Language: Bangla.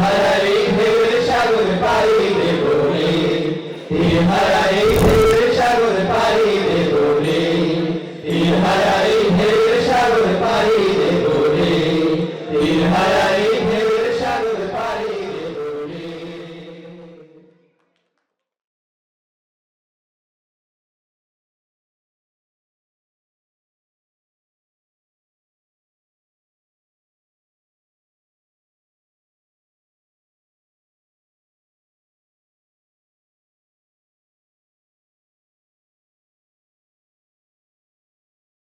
হারাই ঢেউর সাগর পাড়ি দেব রে হারাই ঢেউ